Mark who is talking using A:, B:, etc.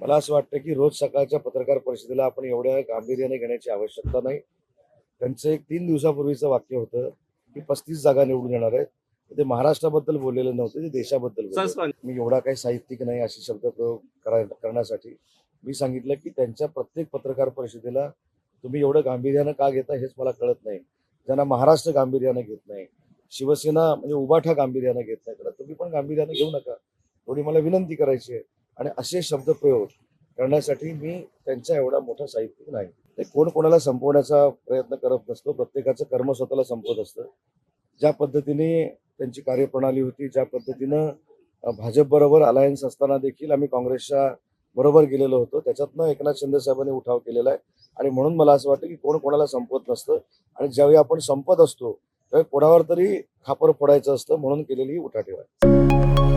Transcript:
A: मला असं वाटतं की रोज सकाळच्या पत्रकार परिषदेला आपण एवढ्या गांभीर्याने घेण्याची आवश्यकता नाही. त्यांचं एक तीन दिवसापूर्वीचं वाक्य होतं की पस्तीस जागा निवडून येणार आहेत. ते महाराष्ट्राबद्दल बोललेलं नव्हतं ते देशाबद्दल मी एवढा काही साहित्यिक नाही असे शब्द प्रयोग कराय करण्यासाठी. मी सांगितलं की त्यांच्या प्रत्येक पत्रकार परिषदेला तुम्ही एवढं गांभीर्यानं का घेता हेच मला कळत नाही. ज्यांना महाराष्ट्र गांभीर्यानं घेत नाही शिवसेना म्हणजे उबाठा गांभीर्यानं घेत नाही तुम्ही पण गांभीर्यानं घेऊ नका. थोडी मला विनंती करायची आहे. आणि असे शब्दप्रयोग करण्यासाठी मी त्यांचा एवढा मोठा साहित्यिक नाही. ते कोण कोणाला संपवण्याचा प्रयत्न करत नसतो. प्रत्येकाचं कर्म स्वतःला संपवत असतं. ज्या पद्धतीने त्यांची कार्यप्रणाली होती ज्या पद्धतीनं भाजपबरोबर अलायन्स असताना देखील आम्ही काँग्रेसच्या बरोबर गेलेलो होतो. त्याच्यातनं एकनाथ शिंदे साहेबांनी उठाव केलेला आहे. आणि म्हणून मला असं वाटतं की कोण कोणाला संपवत नसतं. आणि ज्यावेळी आपण संपत असतो त्यावेळी कोणावर तरी खापर फोडायचं असतं म्हणून केलेली ही उठाठेव आहे